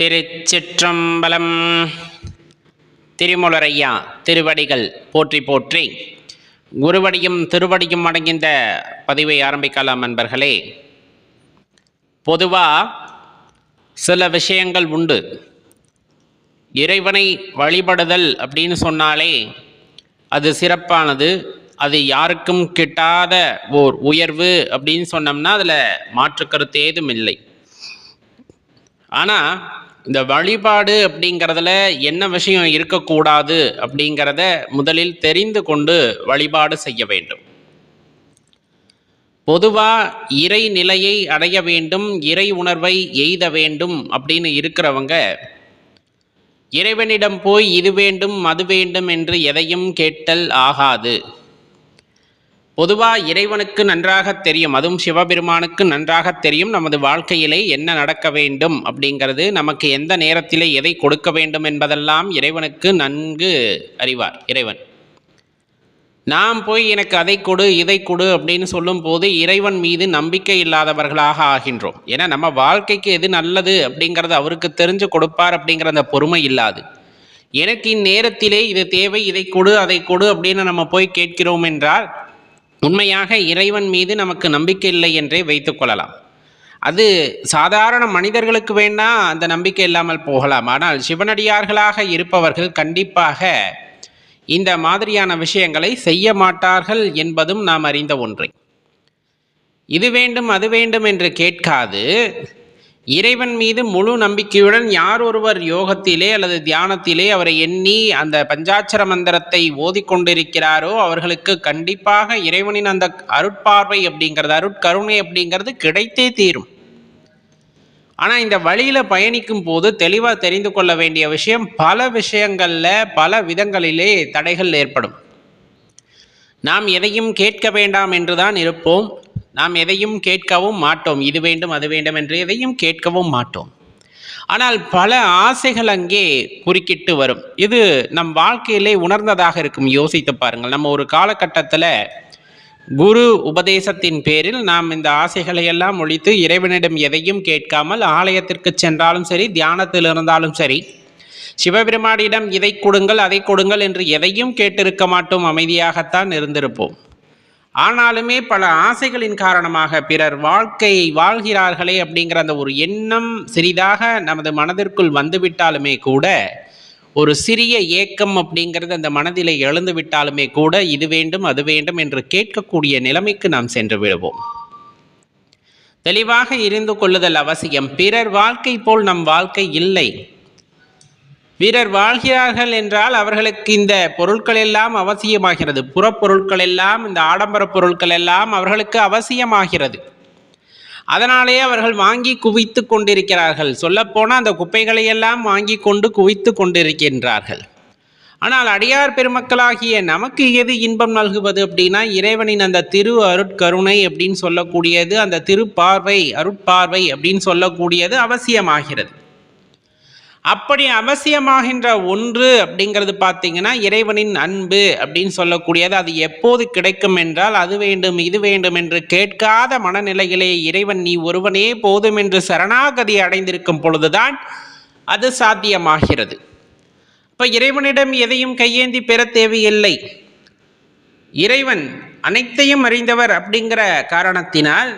திருச்சிற்றம்பலம். திருமுலரையா திருவடிகள் போற்றி போற்றி. குருவடியும் திருவடியும் அடங்கின்ற பதிவை ஆரம்பிக்கலாம் நண்பர்களே. பொதுவாக சில விஷயங்கள் உண்டு. இறைவனை வழிபடுதல் அப்படின்னு சொன்னாலே அது சிறப்பானது. அது யாருக்கும் கிட்டாத ஓர் உயர்வு அப்படின்னு சொன்னோம்னா அதில் மாற்று கருத்து ஏதும் இல்லை. ஆனால் இந்த வழிபாடு அப்படிங்கிறதுல என்ன விஷயம் இருக்கக்கூடாது அப்படிங்கிறத முதலில் தெரிந்து கொண்டு வழிபாடு செய்ய வேண்டும். பொதுவாக இறை நிலையை அடைய வேண்டும் இறை உணர்வை எய்த வேண்டும் அப்படின்னு இருக்கிறவங்க இறைவனிடம் போய் இது வேண்டும் அது வேண்டும் என்று எதையும் கேட்டல் ஆகாது. பொதுவாக இறைவனுக்கு நன்றாக தெரியும் அதுவும் சிவபெருமானுக்கு நன்றாக தெரியும் நமது வாழ்க்கையிலே என்ன நடக்க வேண்டும் அப்படிங்கிறது நமக்கு எந்த நேரத்திலே எதை கொடுக்க வேண்டும் என்பதெல்லாம் இறைவனுக்கு நன்கு அறிவார் இறைவன். நாம் போய் எனக்கு அதை கொடு இதை கொடு அப்படின்னு சொல்லும்போது இறைவன் மீது நம்பிக்கை இல்லாதவர்களாக ஆகின்றோம். ஏன்னா நம்ம வாழ்க்கைக்கு எது நல்லது அப்படிங்கிறது அவருக்கு தெரிஞ்சு கொடுப்பார் அப்படிங்கிற அந்த பொறுமை இல்லாது. எனக்கு இந்நேரத்திலே இது தேவை இதை கொடு அதை கொடு அப்படின்னு நம்ம போய் கேட்கிறோம் என்றால் உண்மையாக இறைவன் மீது நமக்கு நம்பிக்கை இல்லை என்றே வைத்துக்கொள்ளலாம் அது சாதாரண மனிதர்களுக்கு வேணா அந்த நம்பிக்கை இல்லாமல் போகலாம். ஆனால் சிவனடியார்களாக இருப்பவர்கள் கண்டிப்பாக இந்த மாதிரியான விஷயங்களை செய்ய மாட்டார்கள் என்பதும் நாம் அறிந்த ஒன்றை. இது வேண்டும் அது வேண்டும் என்று கேட்காது. இறைவன் மீது முழு நம்பிக்கையுடன் யார் ஒருவர் யோகத்திலே அல்லது தியானத்திலே அவரை எண்ணி அந்த பஞ்சாட்சர மந்திரத்தை ஓதிக்கொண்டிருக்கிறாரோ அவர்களுக்கு கண்டிப்பாக இறைவனின் அந்த அருட்பார்வை அப்படிங்கிறது அருட்கருணை அப்படிங்கிறது கிடைத்தே தீரும். ஆனால் இந்த வழியில் பயணிக்கும் போது தெளிவாக தெரிந்து கொள்ள வேண்டிய விஷயம் பல விஷயங்களில் பல விதங்களிலே தடைகள் ஏற்படும். நாம் எதையும் கேட்க வேண்டாம் என்றுதான் இருப்போம். நாம் எதையும் கேட்கவும் மாட்டோம். இது வேண்டும் அது வேண்டும் என்று எதையும் கேட்கவும் மாட்டோம். ஆனால் பல ஆசைகள் அங்கே குறுக்கிட்டு வரும். இது நம் வாழ்க்கையிலே உணர்ந்ததாக இருக்கும். யோசித்து பாருங்கள். நம்ம ஒரு காலகட்டத்தில் குரு உபதேசத்தின் பேரில் நாம் இந்த ஆசைகளை எல்லாம் ஒழித்து இறைவனிடம் எதையும் கேட்காமல் ஆலயத்திற்கு சென்றாலும் சரி தியானத்தில் இருந்தாலும் சரி சிவபெருமானிடம் இதை கொடுங்கள் அதை கொடுங்கள் என்று எதையும் கேட்டிருக்க மாட்டோம். அமைதியாகத்தான் இருந்திருப்போம். ஆனாலுமே பல ஆசைகளின் காரணமாக பிறர் வாழ்க்கையை வாழ்கிறார்களே அப்படிங்கிற அந்த ஒரு எண்ணம் சிறிதாக நமது மனதிற்குள் வந்துவிட்டாலுமே கூட ஒரு சிறிய ஏக்கம் அப்படிங்கிறது அந்த மனதிலே எழுந்து விட்டாலுமே கூட இது வேண்டும் அது வேண்டும் என்று கேட்கக்கூடிய நிலைமைக்கு நாம் சென்று விடுவோம். தெளிவாக இருந்து கொள்ளுதல் அவசியம். பிறர் வாழ்க்கை போல் நம் வாழ்க்கை இல்லை. வீரர் வாழ்கிறார்கள் என்றால் அவர்களுக்கு இந்த பொருட்கள் எல்லாம் அவசியமாகிறது. புறப்பொருட்கள் எல்லாம் இந்த ஆடம்பர பொருட்கள் எல்லாம் அவர்களுக்கு அவசியமாகிறது. அதனாலேயே அவர்கள் வாங்கி குவித்து கொண்டிருக்கிறார்கள். சொல்லப்போனால் அந்த குப்பைகளை எல்லாம் வாங்கி கொண்டு குவித்து கொண்டிருக்கின்றார்கள். ஆனால் அடியார் பெருமக்களாகிய நமக்கு எது இன்பம் நல்குவது அப்படின்னா இறைவனின் அந்த திரு அருட்கருணை அப்படின்னு சொல்லக்கூடியது அந்த திருப்பார்வை அருட்பார்வை அப்படின்னு சொல்லக்கூடியது அவசியமாகிறது. அப்படி அவசியமாகின்ற ஒன்று அப்படிங்கிறது பார்த்தீங்கன்னா இறைவனின் அன்பு அப்படின்னு சொல்லக்கூடியது. அது எப்போது கிடைக்கும் என்றால் அது வேண்டும் இது வேண்டும் என்று கேட்காத மனநிலையிலே இறைவன் நீ ஒருவனே போதும் என்று சரணாகதி அடைந்திருக்கும் பொழுதுதான் அது சாத்தியமாகிறது. இப்போ இறைவனிடம் எதையும் கையேந்தி பெற தேவையில்லை. இறைவன் அனைத்தையும் அறிந்தவர் அப்படிங்கிற காரணத்தினால்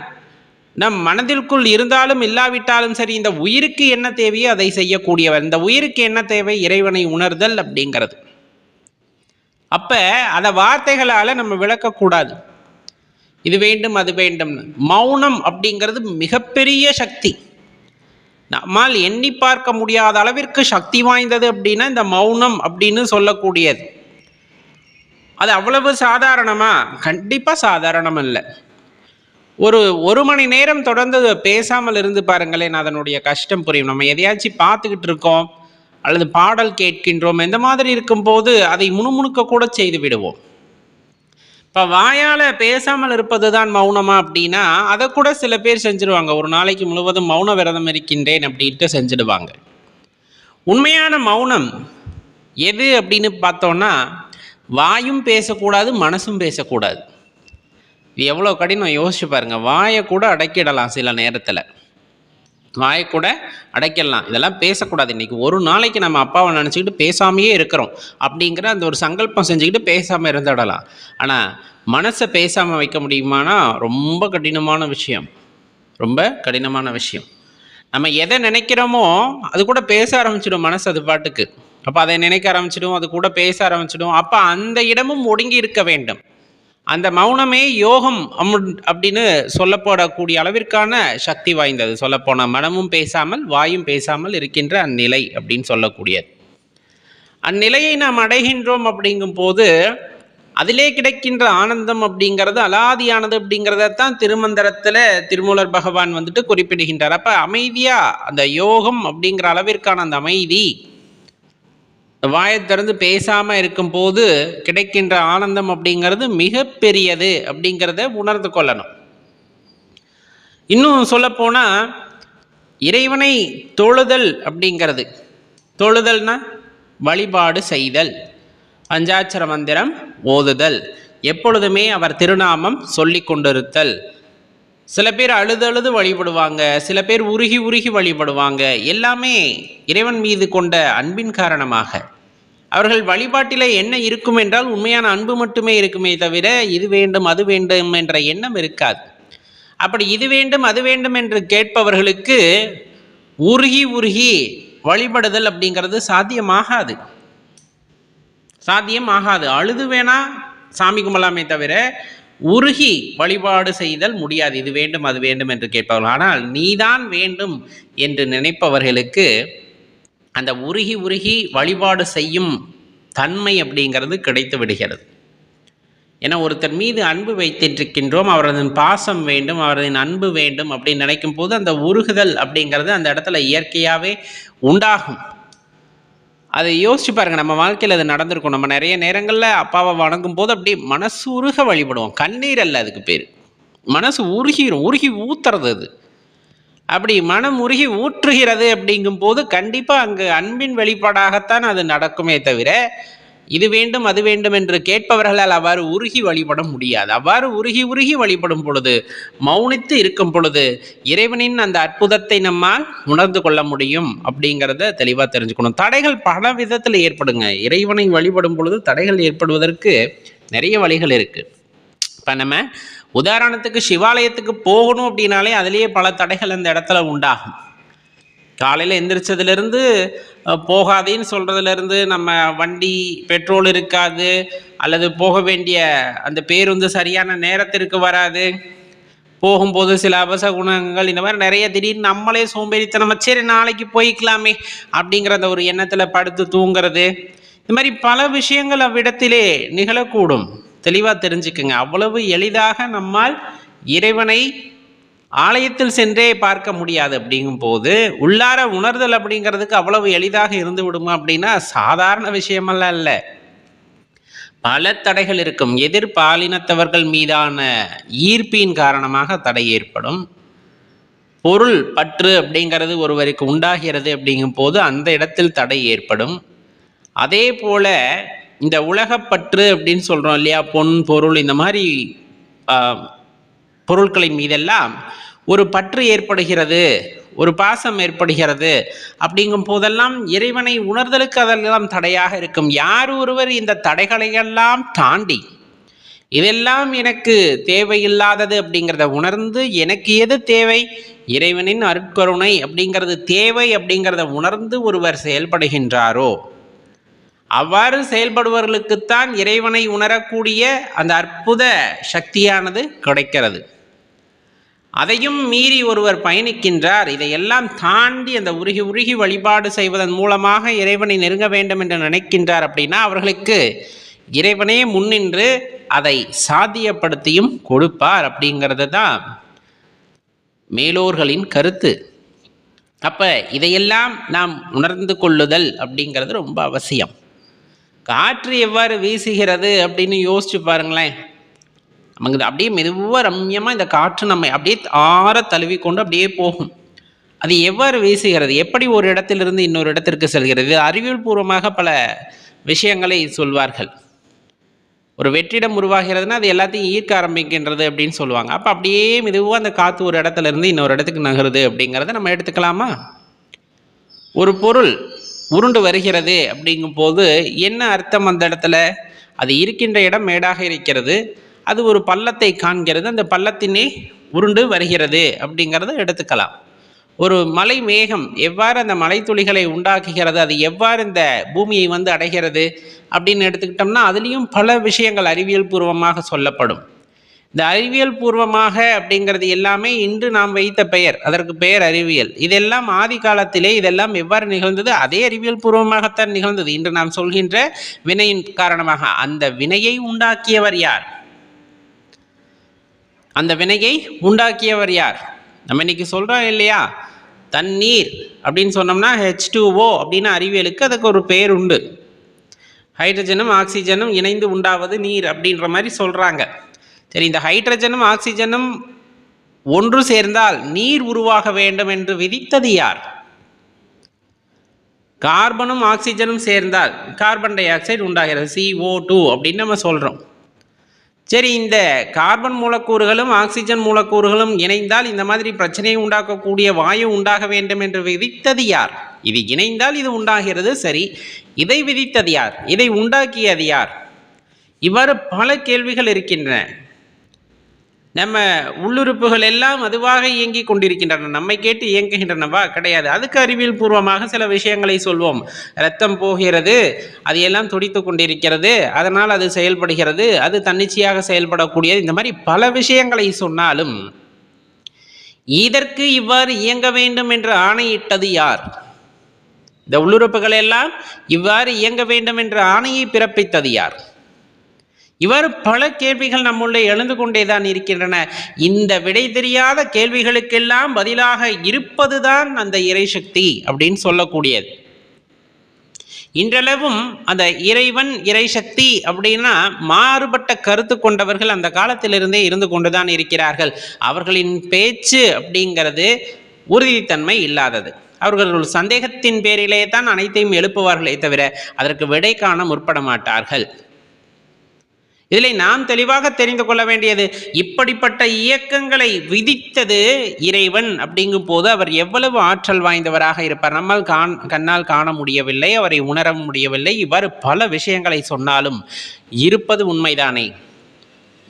நம் மனதிற்குள் இருந்தாலும் இல்லாவிட்டாலும் சரி இந்த உயிருக்கு என்ன தேவையோ அதை செய்யக்கூடியவர். இந்த உயிருக்கு என்ன தேவை? இறைவனை உணர்தல் அப்படிங்கிறது. அப்போ அதை வார்த்தைகளால் நம்ம விளக்கக்கூடாது. இது வேண்டும் அது வேண்டும். மௌனம் அப்படிங்கிறது மிகப்பெரிய சக்தி. நம்மால் எண்ணி பார்க்க முடியாத அளவிற்கு சக்தி வாய்ந்தது அப்படின்னா இந்த மௌனம் அப்படின்னு சொல்லக்கூடியது. அது அவ்வளவு சாதாரணமா? கண்டிப்பாக சாதாரணம் இல்லை ஒரு ஒரு மணி நேரம் தொடர்ந்து பேசாமல் இருந்து பாருங்களேன் அதனுடைய கஷ்டம் புரியும். நம்ம எதையாச்சும் பார்த்துக்கிட்டு இருக்கோம் அல்லது பாடல் கேட்கின்றோம் இந்த மாதிரி இருக்கும்போது அதை முணுமுணுக்க கூட செய்து விடுவோம். இப்போ வாயால் பேசாமல் இருப்பது தான் மௌனமா அப்படின்னா அதை கூட சில பேர் செஞ்சுருவாங்க. ஒரு நாளைக்கு முழுவதும் மௌன விரதம் இருக்கின்றேன் அப்படின்ட்டு செஞ்சுடுவாங்க. உண்மையான மௌனம் எது அப்படின்னு பார்த்தோன்னா வாயும் பேசக்கூடாது மனசும் பேசக்கூடாது. இது எவ்வளோ கடினம் யோசிச்சு பாருங்கள் வாயை கூட அடக்கிடலாம் சில நேரத்தில். வாயை கூட அடைக்கலாம். இதெல்லாம் பேசக்கூடாது. இன்றைக்கி ஒரு நாளைக்கு நம்ம அப்பாவை நினச்சிக்கிட்டு பேசாமையே இருக்கிறோம். அப்படிங்கிற அந்த ஒரு சங்கல்பம் செஞ்சுக்கிட்டு பேசாமல் இருந்துடலாம். ஆனால் மனசை பேசாமல் வைக்க முடியுமானா ரொம்ப கடினமான விஷயம். ரொம்ப கடினமான விஷயம். நம்ம எதை நினைக்கிறோமோ அது கூட பேச ஆரம்பிச்சிடும் மனசு அது பாட்டுக்கு. அப்போ அதை நினைக்க ஆரம்பிச்சிடும் அது கூட பேச ஆரம்பிச்சிடும். அப்போ அந்த இடமும் ஒடுங்கி இருக்க வேண்டும். அந்த மௌனமே யோகம் அப்படின்னு சொல்லப்படக்கூடிய அளவிற்கான சக்தி வாய்ந்தது. சொல்லப்போன மனமும் பேசாமல் வாயும் பேசாமல் இருக்கின்ற அந்நிலை அப்படின்னு சொல்லக்கூடியது. அந்நிலையை நாம் அடைகின்றோம் அப்படிங்கும் போது அதிலே கிடைக்கின்ற ஆனந்தம் அப்படிங்கிறது அலாதியானது அப்படிங்கிறதத்தான் திருமந்திரத்தில் திருமூலர் பகவான் வந்துட்டு குறிப்பிடுகின்றார். அப்போ அமைதியாக அந்த யோகம் அப்படிங்கிற அளவிற்கான அந்த அமைதி வாயை திறந்து பேசாமல் இருக்கும்போது கிடைக்கின்ற ஆனந்தம் அப்படிங்கிறது மிகப்பெரியது அப்படிங்கிறத உணர்ந்து கொள்ளணும். இன்னும் சொல்லப்போனால் இறைவனை தொழுதல் அப்படிங்கிறது. தொழுதல்னா வழிபாடு செய்தல் பஞ்சாட்சர மந்திரம் ஓதுதல் எப்பொழுதுமே அவர் திருநாமம் சொல்லி கொண்டிருத்தல் சில பேர் அழுது அழுது வழிபடுவாங்க சில பேர் உருகி உருகி வழிபடுவாங்க. எல்லாமே இறைவன் மீது கொண்ட அன்பின் காரணமாக. அவர்கள் வழிபாட்டில் என்ன இருக்கும் என்றால் உண்மையான அன்பு மட்டுமே இருக்குமே தவிர இது வேண்டும் அது வேண்டும் என்ற எண்ணம் இருக்காது. அப்படி இது வேண்டும் அது வேண்டும் என்று கேட்பவர்களுக்கு உருகி உருகி வழிபடுதல் அப்படிங்கிறது சாத்தியமாகாது. சாத்தியம் ஆகாது அழுது வேணா சாமி கும்பலாமே தவிர உருகி வழிபாடு செய்தல் முடியாது. இது வேண்டும் அது வேண்டும் என்று கேட்பவர்கள் ஆனால் நீதான் வேண்டும் என்று நினைப்பவர்களுக்கு அந்த உருகி உருகி வழிபாடு செய்யும் தன்மை அப்படிங்கிறது கிடைத்து விடுகிறது. ஏன்னா ஒருத்தர் மீது அன்பு வைத்திருக்கின்றோம் அவரது பாசம் வேண்டும் அவரது அன்பு வேண்டும் அப்படின்னு நினைக்கும் போது அந்த உருகுதல் அப்படிங்கிறது அந்த இடத்துல இயற்கையாகவே உண்டாகும். அதை யோசிச்சு பாருங்க நம்ம வாழ்க்கையில் அது நடந்திருக்கும். நம்ம நிறைய நேரங்களில் அப்பாவை வணங்கும் போது அப்படியே மனசு உருக வழிபடுவோம். கண்ணீர் அல்ல அதுக்கு பேர். மனசு உருகிரும் உருகி ஊத்துறது அது. அப்படி மனம் உருகி ஊற்றுகிறது அப்படிங்கும்போது கண்டிப்பாக அங்கு அன்பின் வெளிப்பாடாகத்தான் அது நடக்குமே தவிர இது வேண்டும் அது வேண்டும் என்று கேட்பவர்களால் அவ்வாறு உருகி வழிபட முடியாது. அவ்வாறு உருகி உருகி வழிபடும் பொழுது மௌனித்து இருக்கும் பொழுது இறைவனின் அந்த அற்புதத்தை நம்மால் உணர்ந்து கொள்ள முடியும் அப்படிங்கிறத தெளிவாக தெரிஞ்சுக்கணும். தடைகள் பல விதத்தில் ஏற்படுங்க. இறைவனை வழிபடும் பொழுது தடைகள் ஏற்படுவதற்கு நிறைய வழிகள் இருக்குது இப்போ நம்ம உதாரணத்துக்கு சிவாலயத்துக்கு போகணும் அப்படின்னாலே அதுலேயே பல தடைகள் அந்த இடத்துல உண்டாகும். காலையில் எந்திரிச்சதுலேருந்து போகாதேன்னு சொல்கிறதுலேருந்து நம்ம வண்டி பெட்ரோல் இருக்காது அல்லது போக வேண்டிய அந்த பேருந்து சரியான நேரத்திற்கு வராது. போகும்போது சில அபசகுணங்கள் இந்த மாதிரி நிறைய திடீர்னு நம்மளே சோம்பேறித்தனம் சரி நாளைக்கு போய்க்கலாமே அப்படிங்கிற அந்த ஒரு எண்ணத்தில் படுத்து தூங்குறது. இந்த மாதிரி பல விஷயங்கள் அவ்விடத்திலே நிகழக்கூடும். தெளிவாக தெரிஞ்சுக்குங்க. அவ்வளவு எளிதாக நம்மால் இறைவனை ஆலயத்தில் சென்றே பார்க்க முடியாது அப்படிங்கும்போது உள்ளார உணர்தல் அப்படிங்கிறதுக்கு அவ்வளவு எளிதாக இருந்து விடுமா அப்படின்னா சாதாரண விஷயமெல்லாம் இல்லை. பல தடைகள் இருக்கும். எதிர்பாலினத்தவர்கள் மீதான ஈர்ப்பின் காரணமாக தடை ஏற்படும். பொருள் பற்று அப்படிங்கிறது ஒருவருக்கு உண்டாகிறது அப்படிங்கும்போது அந்த இடத்தில் தடை ஏற்படும். அதே போல இந்த உலகப்பற்று அப்படின்னு சொல்கிறோம் இல்லையா? பொன் பொருள் இந்த மாதிரி பொருட்களின் மீதெல்லாம் ஒரு பற்று ஏற்படுகிறது ஒரு பாசம் ஏற்படுகிறது. அப்படிங்கும் போதெல்லாம் இறைவனை உணர்தலுக்கு அதெல்லாம் தடையாக இருக்கும். யார் ஒருவர் இந்த தடைகளையெல்லாம் தாண்டி இதெல்லாம் எனக்கு தேவையில்லாதது அப்படிங்கிறத உணர்ந்து எனக்கு எது தேவை? இறைவனின் அருட்கருணை அப்படிங்கிறது தேவை அப்படிங்கிறத உணர்ந்து ஒருவர் செயல்படுகின்றாரோ அவ்வாறு செயல்படுபவர்களுக்குத்தான் இறைவனை உணரக்கூடிய அந்த அற்புத சக்தியானது கிடைக்கிறது. அதையும் மீறி ஒருவர் பயணிக்கின்றார். இதையெல்லாம் தாண்டி அந்த உருகி உருகி வழிபாடு செய்வதன் மூலமாக இறைவனை நெருங்க வேண்டும் என்று நினைக்கின்றார் அப்படின்னா அவர்களுக்கு இறைவனே முன்னின்று அதை சாத்தியப்படுத்தியும் கொடுப்பார் அப்படிங்கிறது தான் மேலோர்களின் கருத்து. அப்போ இதையெல்லாம் நாம் உணர்ந்து கொள்ளுதல் அப்படிங்கிறது ரொம்ப அவசியம். காற்று எவ்வாறு வீசுகிறது அப்படின்னு யோசிச்சு பாருங்களேன். நமக்கு இது அப்படியே மெதுவாக ரம்யமாக இந்த காற்று நம்மை அப்படியே ஆற தழுவி கொண்டு அப்படியே போகும். அது எவ்வாறு வீசுகிறது? எப்படி ஒரு இடத்திலிருந்து இன்னொரு இடத்திற்கு செல்கிறது? அறிவியல் பூர்வமாக பல விஷயங்களை சொல்வார்கள். ஒரு வெற்றிடம் உருவாகிறதுனா அது எல்லாத்தையும் ஈர்க்க ஆரம்பிக்கின்றது அப்படின்னு சொல்லுவாங்க. அப்போ அப்படியே மெதுவாக அந்த காற்று ஒரு இடத்துல இருந்து இன்னொரு இடத்துக்கு நகருது அப்படிங்கிறத நம்ம எடுத்துக்கலாமா? ஒரு பொருள் உருண்டு வருகிறது அப்படிங்கும்போது என்ன அர்த்தம் அந்த இடத்துல? அது இருக்கின்ற இடம் மேடாக இருக்கிறது. அது ஒரு பள்ளத்தை காண்கிறது. அந்த பள்ளத்தினே உருண்டு வருகிறது அப்படிங்கிறத எடுத்துக்கலாம். ஒரு மலை மேகம் எவ்வாறு அந்த மலைத்துளிகளை உண்டாக்குகிறது அது எவ்வாறு இந்த பூமியை வந்து அடைகிறது அப்படின்னு எடுத்துக்கிட்டோம்னா அதுலேயும் பல விஷயங்கள் அறிவியல் பூர்வமாக சொல்லப்படும். இந்த அறிவியல் பூர்வமாக அப்படிங்கிறது எல்லாமே இன்று நாம் வைத்த பெயர் அதற்கு பெயர் அறிவியல். இதெல்லாம் ஆதி காலத்திலே இதெல்லாம் எவ்வாறு நிகழ்ந்தது? அதே அறிவியல் பூர்வமாகத்தான் நிகழ்ந்தது. இன்று நாம் சொல்கின்ற வினையின் காரணமாக அந்த வினையை உண்டாக்கியவர் யார்? அந்த வினையை உண்டாக்கியவர் யார்? நம்ம இன்னைக்கு சொல்கிறோம் இல்லையா? தண்ணீர் அப்படின்னு சொன்னோம்னா ஹெச் டூஓ அப்படின்னு அறிவியலுக்கு அதுக்கு ஒரு பேர் உண்டு. ஹைட்ரஜனும் ஆக்சிஜனும் இணைந்து உண்டாவது நீர் அப்படின்ற மாதிரி சொல்கிறாங்க சரி இந்த ஹைட்ரஜனும் ஆக்சிஜனும் ஒன்று சேர்ந்தால் நீர் உருவாக வேண்டும் என்று விதித்தது யார்? கார்பனும் ஆக்சிஜனும் சேர்ந்தால் கார்பன் டை ஆக்சைடு உண்டாகிறது சிஓ டூ அப்படின்னு நம்ம சொல்கிறோம் சரி இந்த கார்பன் மூலக்கூறுகளும் ஆக்சிஜன் மூலக்கூறுகளும் இணைந்தால் இந்த மாதிரி பிரச்சனையை உண்டாக்கக்கூடிய வாயு உண்டாக வேண்டும் என்று விதித்தது யார்? இது இணைந்தால் இது உண்டாகிறது சரி. இதை விதித்தது யார்? இதை உண்டாக்கியது யார்? இவ்வாறு பல கேள்விகள் இருக்கின்றன. நம்ம உள்ளுறுப்புகள் எல்லாம் அதுவாக இயங்கிக் கொண்டிருக்கின்றன. நம்மை கேட்டு இயங்குகின்றனவா கிடையாது. அதுக்கு அறிவியல் பூர்வமாக சில விஷயங்களை சொல்வோம். ரத்தம் போகிறது அது எல்லாம் துடித்து கொண்டிருக்கிறது அதனால் அது செயல்படுகிறது அது தன்னிச்சையாக செயல்படக்கூடியது. இந்த மாதிரி பல விஷயங்களை சொன்னாலும் இதற்கு இவ்வாறு இயங்க வேண்டும் என்று ஆணையிட்டது யார்? இந்த உள்ளுறுப்புகள் எல்லாம் இவ்வாறு இயங்க வேண்டும் என்ற ஆணையை பிறப்பித்தது யார்? இவ்வாறு பல கேள்விகள் நம்முள்ளே எழுந்து கொண்டேதான் இருக்கின்றன. இந்த விடை தெரியாத கேள்விகளுக்கெல்லாம் பதிலாக இருப்பதுதான் அந்த இறைசக்தி அப்படின்னு சொல்லக்கூடியது. இன்றளவும் அந்த இறைவன் இறைசக்தி அப்படின்னா மாறுபட்ட கருத்து கொண்டவர்கள் அந்த காலத்திலிருந்தே இருந்து கொண்டுதான் இருக்கிறார்கள். அவர்களின் பேச்சு அப்படிங்கிறது உறுதித்தன்மை இல்லாதது. அவர்கள் சந்தேகத்தின் பேரிலே தான் அனைத்தையும் எழுப்புவார்களே தவிர அதற்கு விடை காண முற்பட மாட்டார்கள். இதில் நாம் தெளிவாக தெரிந்து கொள்ள வேண்டியது இப்படிப்பட்ட இயக்கங்களை விதித்தது இறைவன் அப்படிங்கும் போது அவர் எவ்வளவு ஆற்றல் வாய்ந்தவராக இருப்பார். நம்மால் காண் கண்ணால் காண முடியவில்லை அவரை உணர முடியவில்லை. இவ்வாறு பல விஷயங்களை சொன்னாலும் இருப்பது உண்மைதானே?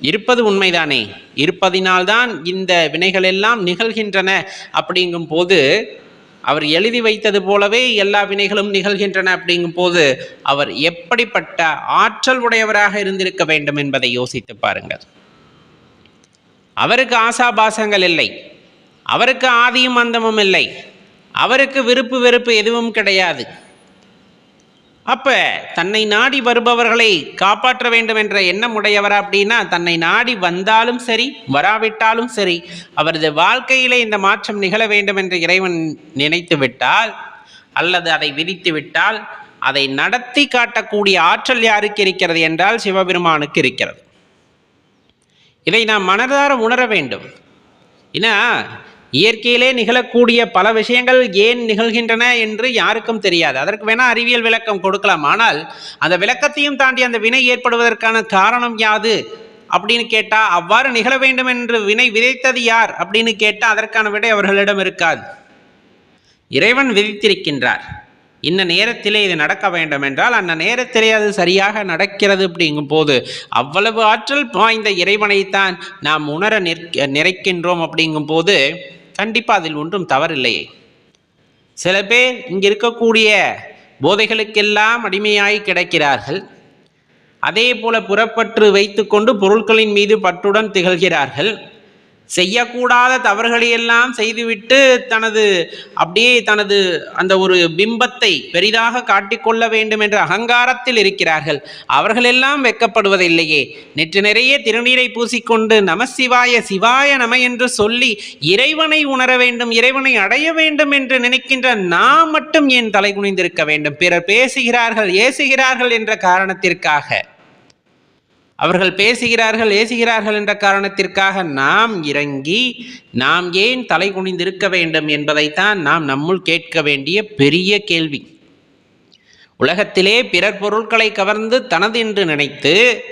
இருப்பது உண்மைதானே? இருப்பதினால்தான் இந்த வினைகள் எல்லாம் நிகழ்கின்றன அப்படிங்கும் போது அவர் எழுதி வைத்தது போலவே எல்லா வினைகளும் நிகழ்கின்றன அப்படிங்கும் போது அவர் எப்படிப்பட்ட ஆற்றல் உடையவராக இருந்திருக்க வேண்டும் என்பதை யோசித்து பாருங்கள். அவருக்கு ஆசாபாசங்கள் இல்லை. அவருக்கு ஆதியும் அந்தமும் இல்லை. அவருக்கு விருப்பு வெறுப்பு எதுவும் கிடையாது. அப்ப தன்னை நாடி வருபவர்களை காப்பாற்ற வேண்டும் என்ற எண்ணம் உடையவர் அப்படின்னா தன்னை நாடி வந்தாலும் சரி வராவிட்டாலும் சரி அவரது வாழ்க்கையிலே இந்த மாற்றம் நிகழ வேண்டும் என்று இறைவன் நினைத்து விட்டால் அல்லது அதை விதித்து விட்டால் அதை நடத்தி காட்டக்கூடிய ஆற்றல் யாருக்கு இருக்கிறது என்றால் சிவபெருமானுக்கு இருக்கிறது. இதை நாம் மனதார உணர வேண்டும். ஏன்னா இயற்கையிலே நிகழக்கூடிய பல விஷயங்கள் ஏன் நிகழ்கின்றன என்று யாருக்கும் தெரியாது. அதற்கு வேணா அறிவியல் விளக்கம் கொடுக்கலாம். ஆனால் அந்த விளக்கத்தையும் தாண்டி அந்த வினை ஏற்படுவதற்கான காரணம் யாது? அப்படின்னு கேட்டால் அவ்வாறு நிகழ வேண்டும் என்று வினை விதைத்தது யார்? அப்படின்னு கேட்டால் அதற்கான விடை அவர்களிடம் இருக்காது. இறைவன் விதித்திருக்கின்றார். இந்த நேரத்திலே இது நடக்க வேண்டும் என்றால் அந்த நேரத்திலே அது சரியாக நடக்கிறது அப்படிங்கும் போது அவ்வளவு ஆற்றல் வாய்ந்த இறைவனைத்தான் நாம் உணர நிற்க நிறைக்கின்றோம் அப்படிங்கும் போது கண்டிப்பாக அதில் ஒன்றும் தவறில்லையே. சில பேர் இங்கே இருக்கக்கூடிய போதைகளுக்கெல்லாம் அடிமையாய் கிடக்கிறார்கள். அதே போல புறப்பற்று வைத்துக்கொண்டு பொருட்களின் மீது பற்றுடன் திகழ்கிறார்கள். செய்யக்கூடாத தவறுகளையெல்லாம் செய்துவிட்டு தனது அப்படியே தனது அந்த ஒரு பிம்பத்தை பெரிதாக காட்டிக்கொள்ள வேண்டும் என்ற அகங்காரத்தில் இருக்கிறார்கள். அவர்களெல்லாம் வெட்கப்படுவதில்லையே. நெற்று நிறைய திருநீரை பூசிக்கொண்டு நம சிவாய சிவாய நம என்று சொல்லி இறைவனை உணர வேண்டும் இறைவனை அடைய வேண்டும் என்று நினைக்கின்ற நாம் மட்டும் ஏன் தலை குனிந்திருக்க வேண்டும்? பிறர் பேசுகிறார்கள் ஏசுகிறார்கள் என்ற காரணத்திற்காக. அவர்கள் பேசுகிறார்கள் ஏசுகிறார்கள் என்ற காரணத்திற்காக நாம் இறங்கி நாம் ஏன் தலை குனிந்திருக்க வேண்டும் என்பதைத்தான் நாம் நம்முள் கேட்க வேண்டிய பெரிய கேள்வி. உலகத்திலே பிறர் பொருட்களை கவர்ந்து தனது என்று நினைத்து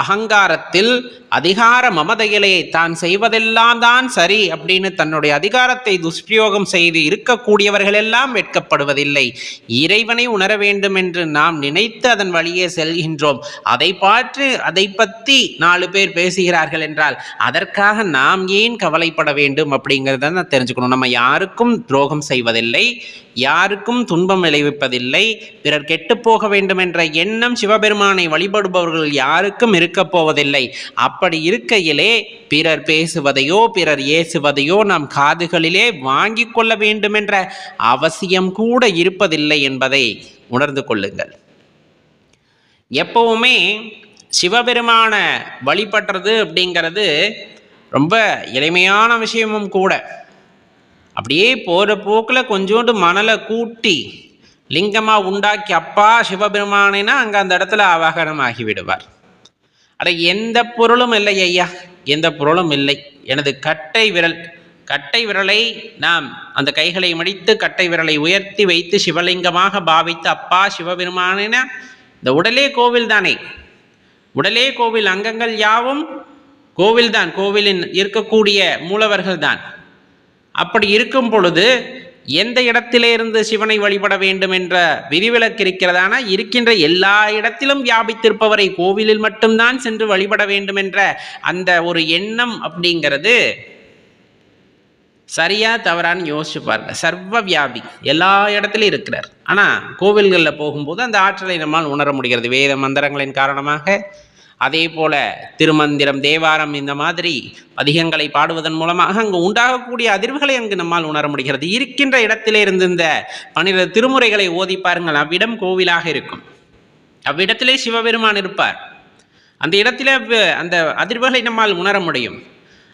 அகங்காரத்தில் அதிகார மமதையிலே தான் செய்வதெல்லாம் தான் சரி அப்படின்னு தன்னுடைய அதிகாரத்தை துஷ்பிரயோகம் செய்து இருக்கக்கூடியவர்கள் எல்லாம் வெட்கப்படுவதில்லை. இறைவனை உணர வேண்டும் என்று நாம் நினைத்து அதன் வழியே செல்கின்றோம். அதை பார்த்து அதை பற்றி நாலு பேர் பேசுகிறார்கள் என்றால் அதற்காக நாம் ஏன் கவலைப்பட வேண்டும்? அப்படிங்கிறத நான் தெரிஞ்சுக்கணும். நம்ம யாருக்கும் துரோகம் செய்வதில்லை யாருக்கும் துன்பம் விளைவிப்பதில்லை பிறர் கெட்டுப் போக வேண்டும் என்ற எண்ணம் சிவபெருமானை வழிபடுபவர்கள் யாருக்கும் இருக்கப் போவதில்லை அப்படி இருக்கையிலே பிறர் பேசுவதையோ பிறர் ஏசுவதையோ நம் காதுகளிலே வாங்கி கொள்ள வேண்டும் என்ற அவசியம் கூட இருப்பதில்லை என்பதை உணர்ந்து கொள்ளுங்கள். எப்பவுமே சிவபெருமான வழிபடுறது அப்படிங்கிறது ரொம்ப எளிமையான விஷயமும் கூட. அப்படியே போகிற போக்கில் கொஞ்சோண்டு மணலை கூட்டி லிங்கமாக உண்டாக்கி அப்பா சிவபெருமானேனா? அங்கே அந்த இடத்துல அவகரம் ஆகிவிடுவார் அட எந்த பொருளும் இல்லை ஐயா. எந்த பொருளும் இல்லை. எனது கட்டை விரல் கட்டை விரலை நாம் அந்த கைகளை மடித்து கட்டை விரலை உயர்த்தி வைத்து சிவலிங்கமாக பாவித்து அப்பா சிவபெருமானின இந்த உடலே கோவில் தானே. உடலே கோவில் அங்கங்கள் யாவும் கோவில்தான். கோவிலின் இருக்கக்கூடிய மூலவர்கள் தான் அப்படி இருக்கும் பொழுது எந்த இடத்திலே இருந்து சிவனை வழிபட வேண்டும் என்ற விதிவிலக்கு இருக்கிறதான இருக்கின்ற எல்லா இடத்திலும் வியாபித்திருப்பவரை கோவிலில் மட்டும்தான் சென்று வழிபட வேண்டும் என்ற அந்த ஒரு எண்ணம் அப்படிங்கிறது சரியா தவறான்னு யோசிச்சு பாருங்க. சர்வ வியாபி. எல்லா இடத்துலையும் இருக்கிறார். ஆனால் கோவில்களில் போகும்போது அந்த ஆற்றலை நம்மால் உணர முடிகிறது. வேத மந்திரங்களின் காரணமாக அதே போல திருமந்திரம் தேவாரம் இந்த மாதிரி பதிகங்களை பாடுவதன் மூலமாக அங்கு உண்டாகக்கூடிய அதிர்வுகளை அங்கு நம்மால் உணர முடிகிறது. இருக்கின்ற இடத்திலே இருந்து இந்த பன்னிரண்டு திருமுறைகளை ஓதி பாருங்கள். அவ்விடம் கோவிலாக இருக்கும். அவ்விடத்திலே சிவபெருமான் இருப்பார். அந்த இடத்திலே அந்த அதிர்வுகளை நம்மால் உணர முடியும்.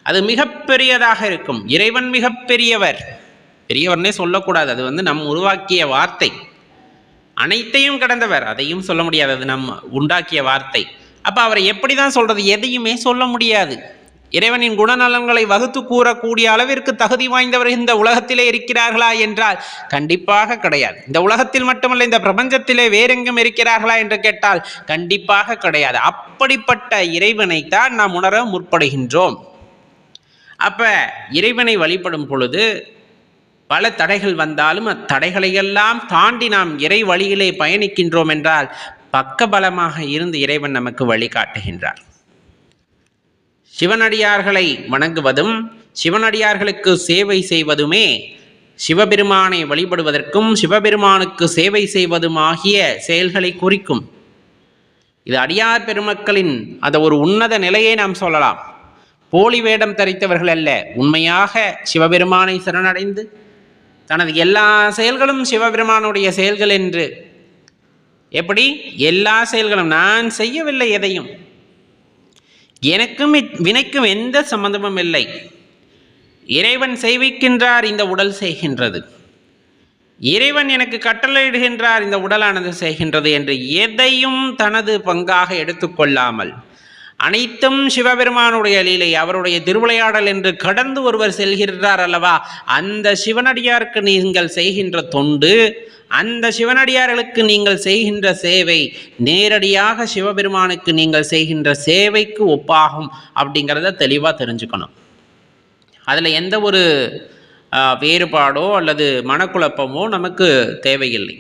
அது மிகப்பெரியதாக இருக்கும். இறைவன் மிகப்பெரியவர். பெரியவர்னே சொல்லக்கூடாது. அது வந்து நம் உருவாக்கிய வார்த்தை. அனைத்தையும் கடந்தவர். அதையும் சொல்ல முடியாது. அது நம் உண்டாக்கிய வார்த்தை. அப்போ அவரை எப்படி தான் சொல்கிறது எதையுமே சொல்ல முடியாது. இறைவனின் குணநலன்களை வகுத்து கூறக்கூடிய அளவிற்கு தகுதி வாய்ந்தவர் இந்த உலகத்திலே இருக்கிறார்களா என்றால் கண்டிப்பாக கிடையாது. இந்த உலகத்தில் மட்டுமல்ல இந்த பிரபஞ்சத்திலே வேறெங்கும் இருக்கிறார்களா என்று கேட்டால் கண்டிப்பாக கிடையாது. அப்படிப்பட்ட இறைவனைத்தான் நாம் உணர முற்படுகின்றோம். அப்ப இறைவனை வழிபடும் பொழுது பல தடைகள் வந்தாலும் அத்தடைகளையெல்லாம் தாண்டி நாம் இறை வழியிலே பயணிக்கின்றோம் என்றால் பக்கபலமாக இருந்து இறைவன் நமக்கு வழிகாட்டுகின்றார். சிவனடியார்களை வணங்குவதும் சிவனடியார்களுக்கு சேவை செய்வதுமே சிவபெருமானை வழிபடுவதற்கும் சிவபெருமானுக்கு சேவை செய்வதும் ஆகிய செயல்களை குறிக்கும். இது அடியார் பெருமக்களின் அந்த ஒரு உன்னத நிலையை நாம் சொல்லலாம். போலி வேடம் தரித்தவர்கள் அல்ல உண்மையாக சிவபெருமானை சரணடைந்து தனது எல்லா செயல்களும் சிவபெருமானுடைய செயல்கள் என்று எப்படி? எல்லா செயல்களும் நான் செய்யவில்லை எதையும். எனக்கும் வினைக்கும் எந்த சம்பந்தமும் இல்லை. இறைவன் செய்விக்கின்றார் இந்த உடல் செய்கின்றது. இறைவன் எனக்கு கட்டளையிடுகின்றார் இந்த உடலானது செய்கின்றது என்று எதையும் தனது பங்காக எடுத்துக்கொள்ளாமல். அனைத்தும் சிவபெருமானுடைய லீலை அவருடைய திருவிளையாடல் என்று கடந்து ஒருவர் செல்கிறார் அல்லவா? அந்த சிவனடியாருக்கு நீங்கள் செய்கின்ற தொண்டு அந்த சிவனடியார்களுக்கு நீங்கள் செய்கின்ற சேவை நேரடியாக சிவபெருமானுக்கு நீங்கள் செய்கின்ற சேவைக்கு ஒப்பாகும் அப்படிங்கிறத தெளிவாக தெரிஞ்சுக்கணும். அதில் எந்த ஒரு வேறுபாடோ அல்லது மனக்குழப்பமோ நமக்கு தேவையில்லை.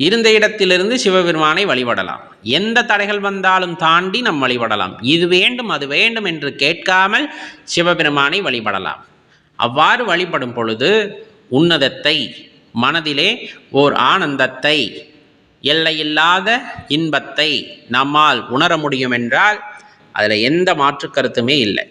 இருந்த இடத்திலிருந்து சிவபெருமானை வழிபடலாம். எந்த தடைகள் வந்தாலும் தாண்டி நம் வழிபடலாம். இது வேண்டும் அது வேண்டும் என்று கேட்காமல் சிவபெருமானை வழிபடலாம். அவ்வாறு வழிபடும் பொழுது உன்னதத்தை மனதிலே ஓர் ஆனந்தத்தை எல்லையில்லாத இன்பத்தை நம்மால் உணர முடியும் என்றால் அதில் எந்த மாற்று கருத்துமே இல்லை.